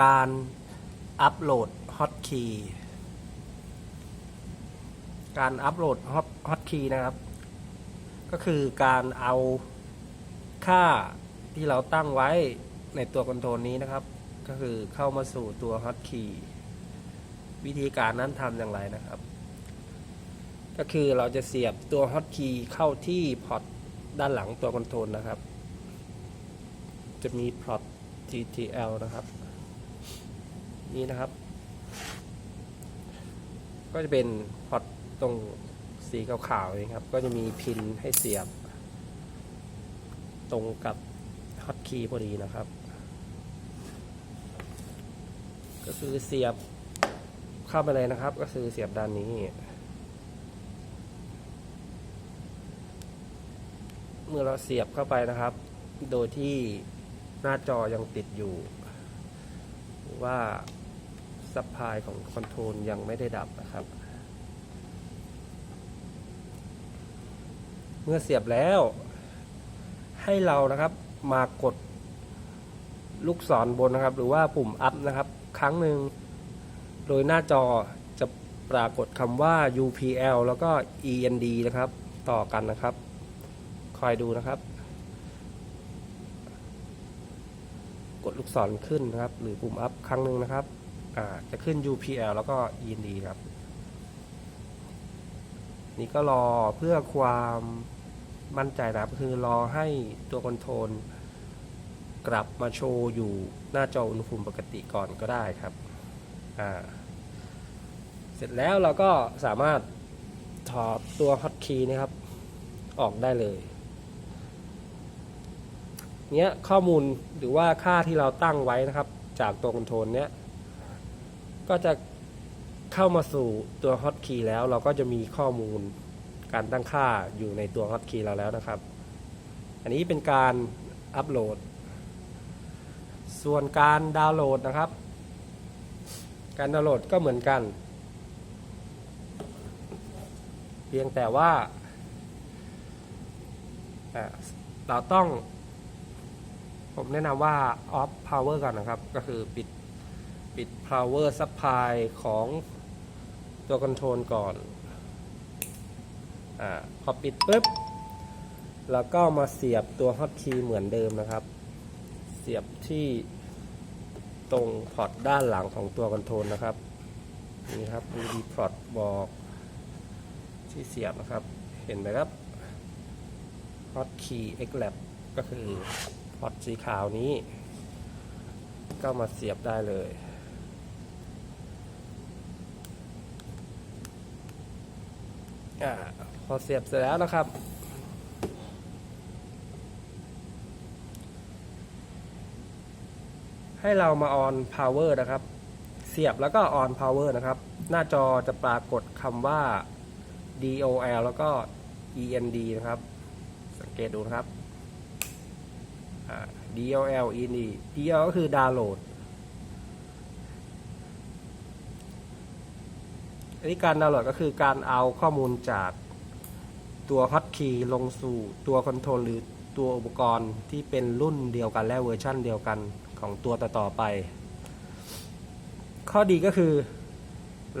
การอัปโหลดฮอตคีย์การอัปโหลดฮอตคีย์นะครับ ก็คือการเอาค่าที่เราตั้งไว้ในตัวคอนโทรลนี้นะครับ ก็คือเข้ามาสู่ตัวฮอตคีย์วิธีการนั้นทำอย่างไรนะครับ ก็คือเราจะเสียบตัวฮอตคีย์เข้าที่พอร์ตด้านหลังตัวคอนโทรลนะครับ จะมีพอร์ต TTL นะครับ นี่นะครับ ก็จะเป็นพอตตรงสีขาวๆนี่ครับ ก็จะมีพินให้เสียบ ตรงกับฮอตคีย์พอดีนะครับ ก็คือเสียบเข้าไปเลยนะครับ ก็คือเสียบด้านนี้ เมื่อเราเสียบเข้าไปนะครับ โดยที่หน้าจอยังติดอยู่ ว่า ซัพพลายของคอนโทรลยังไม่ได้ดับนะครับ เมื่อเสียบแล้ว ให้เรานะครับมากดลูกศรบนนะครับ หรือว่าปุ่มอัพนะครับ ครั้งหนึ่ง โดยหน้าจอจะปรากฏคำว่า UPL แล้วก็ END นะครับ ต่อกันนะครับ คอยดูนะครับ กดลูกศรขึ้นนะครับ หรือปุ่มอัพครั้งหนึ่งนะครับ อ่าจะขึ้น UPL แล้วก็ END ครับ นี่ก็รอเพื่อความมั่นใจนะครับคือรอให้ตัวคอนโทรลกลับมาโชว์อยู่หน้าจออุณหภูมิปกติก่อนก็ได้ครับ อ่า เสร็จแล้วเราก็สามารถถอดตัวฮอตคีย์นะครับ ออกได้เลย เนี้ยข้อมูลหรือว่าค่าที่เราตั้งไว้นะครับ จากตัวคอนโทรลเนี้ย ก็จะเข้ามาสู่ตัวฮอตคีย์แล้วเราก็จะมีข้อมูลการตั้งค่าอยู่ในตัวฮอตคีย์เราแล้วนะครับ อันนี้เป็นการอัปโหลด ส่วนการดาวน์โหลดนะครับ การดาวน์โหลดก็เหมือนกัน เพียงแต่ว่าอ่าเราต้อง ผมแนะนำว่า off power ก่อนนะครับ ก็คือปิด ปิด power supply ของตัวคอนโทรลก่อนอ่าพอปิดปุ๊บแล้วก็มาเสียบตัว hotkey เหมือนเดิมนะครับ เสียบที่ตรงพอร์ตด้านหลังของตัวคอนโทรลนะครับ นี่ครับมีดีพอร์ตบอกที่เสียบนะครับ เห็นไหมครับ hotkey xlab ก็คือพอร์ตสีขาวนี้ ก็มาเสียบได้เลย อาพอเสียบเสร็จแล้วนะครับ ให้เรามา on power นะครับ เสียบแล้วก็ on power นะครับ หน้าจอจะปรากฏคำว่า DOL แล้วก็ END นะครับ สังเกตดูนะครับ DLL END DL ก็คือดาวน์โหลด อันนี้การดาวน์โหลดก็คือการเอาข้อมูลจากตัวฮอตคีย์ลงสู่ตัวคอนโทรลหรือตัวอุปกรณ์ที่เป็นรุ่นเดียวกันและเวอร์ชั่นเดียวกันของตัวต่อๆไป ข้อดีก็คือ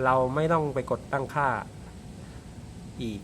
เราไม่ต้องไปกดตั้งค่าอีก